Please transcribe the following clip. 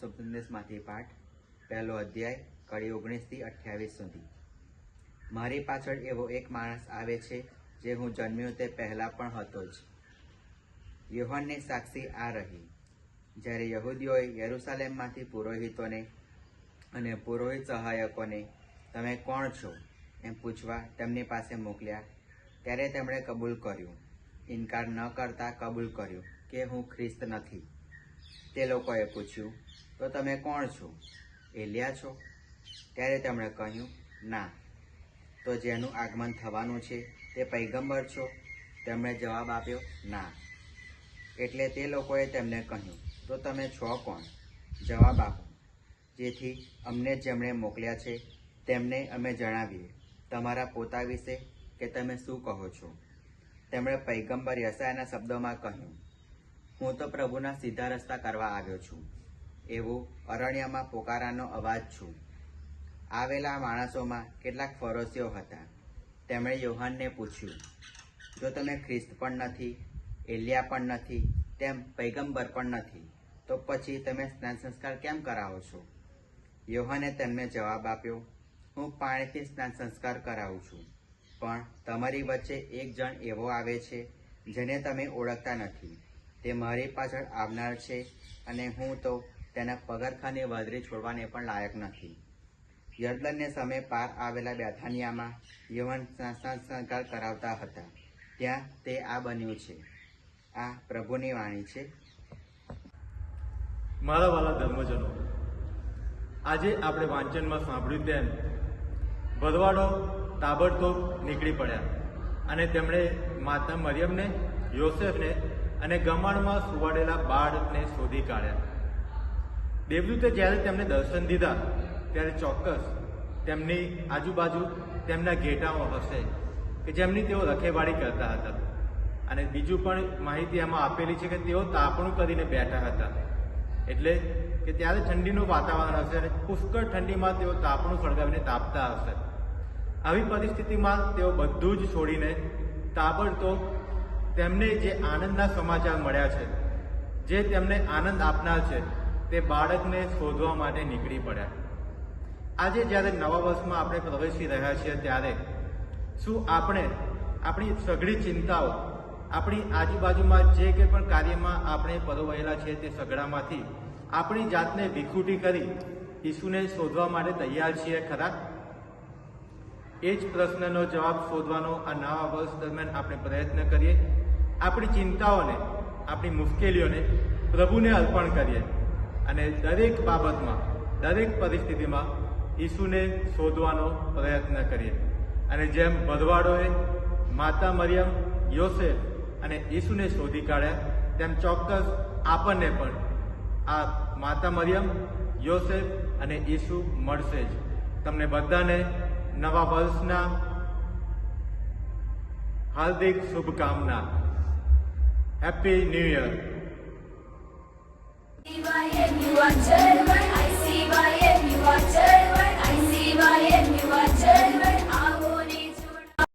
શુભ સંદેશમાંથી પાઠ, પહેલો અધ્યાય, કડી ઓગણીસથી અઠ્યાવીસ સુધી. મારી પાછળ એવો એક માણસ આવે છે, જે હું જન્મ્યો તે પહેલાં પણ હતો જ. યોહાનની સાક્ષી આ રહી. જ્યારે યહૂદીઓએ યરૂસાલેમમાંથી પુરોહિતોને અને પુરોહિત સહાયકોને, તમે કોણ છો? એમ પૂછવા તેમની પાસે મોકલ્યા, ત્યારે તેમણે કબૂલ કર્યું. ઇનકાર ન કરતા કબૂલ કર્યું કે હું ખ્રિસ્ત નથી. તે લોકોએ પૂછ્યું, તો તમે કોણ છો? એલિયા છો? ત્યારે તેમણે કહ્યું, ના. તો જેનું આગમન થવાનું છે તે પૈગંબર છો? તેમણે જવાબ આપ્યો, ના. એટલે તે લોકોએ તેમને કહ્યું, તો તમે છો કોણ? જવાબ આપો જેથી અમને જેમણે મોકલ્યા છે, તેમને અમે જણાવીએ. તમારા પોતા વિશે કે તમે શું કહો છો? તેમણે પૈગંબર યસાયાના શબ્દોમાં કહ્યું હું તો પ્રભુના સીધા રસ્તા કરવા આવ્યો છું. એવો અરણ્યમાં પોકારાનો અવાજ છું. આવેલા માણસોમાં કેટલાક ફરોશીઓ હતા. તેમણે યોહાનને પૂછ્યું, જો તમે ખ્રિસ્ત પણ નથી, એલિયા પણ નથી, તેમ પૈગંબર પણ નથી, તો પછી તમે સ્નાન સંસ્કાર કેમ કરાવો છો? યોહાને તેમને જવાબ આપ્યો, હું પાણીથી સ્નાન સંસ્કાર કરાવું છું, પણ તમારી વચ્ચે એક જણ એવો આવે છે જેને તમે ઓળખતા નથી. તે મારી પાછળ આવનાર છે અને હું તો તેના પગરખાની વાદળી છોડવાને પણ લાયક નથી. યર્દનને સમય પાર આવેલા બેથાનિયામાં યવન સંસ્કાર કરાવતા હતા. ત્યાં તે આ બન્યું છે. આ પ્રભુની વાણી છે. મારા વાલા ધર્મજનો, આજે આપણે વાંચનમાં સાંભળ્યું તેમ ભરવાડો તાબડતોબ નીકળી પડ્યા અને તેમણે માતા મરિયમને, યોસેફને અને ગમણમાં સુવાડેલા બાળકને શોધી કાઢ્યા. દેવદૂતે જ્યારે તેમને દર્શન દીધા, ત્યારે ચોક્કસ તેમની આજુબાજુ તેમના ઘેટાઓ હશે કે જેમની તેઓ રખેવાળી કરતા હતા. અને બીજું પણ માહિતી એમાં આપેલી છે કે તેઓ તાપણું કરીને બેઠા હતા. એટલે કે ત્યારે ઠંડીનું વાતાવરણ હશે અને પુષ્કળ ઠંડીમાં તેઓ તાપણું સળગાવીને તાપતા હશે. આવી પરિસ્થિતિમાં તેઓ બધું જ છોડીને તાબડતોબ તેમને જે આનંદના સમાચાર મળ્યા છે, જે તેમને આનંદ આપનાર છે, તે બાળકને શોધવા માટે નીકળી પડ્યા. આજે જ્યારે નવા વર્ષમાં આપણે પ્રવેશી રહ્યા છીએ ત્યારે શું આપણે આપણી સઘળી ચિંતાઓ, આપણી આજુબાજુમાં જે કંઈ પણ કાર્યમાં આપણે પરોવાયેલા છીએ તે સઘળામાંથી આપણી જાતને વિખૂટી કરી ઈસુને શોધવા માટે તૈયાર છીએ ખરા? એ જ પ્રશ્નનો જવાબ શોધવાનો આ નવા વર્ષ દરમિયાન આપણે પ્રયત્ન કરીએ. આપણી ચિંતાઓને, આપણી મુશ્કેલીઓને પ્રભુને અર્પણ કરીએ અને દરેક બાબતમાં, દરેક પરિસ્થિતિમાં ઈસુને શોધવાનો પ્રયત્ન કરીએ. અને જેમ ભરવાડોએ માતા મરિયમ, યોસેફ અને ઈસુને શોધી કાઢ્યા, તેમ ચોક્કસ આપણને પણ આ માતા મરિયમ, યોસેફ અને ઈસુ મળશે જ. તમને બધાને નવા વર્ષના હાર્દિક શુભકામના. Happy new year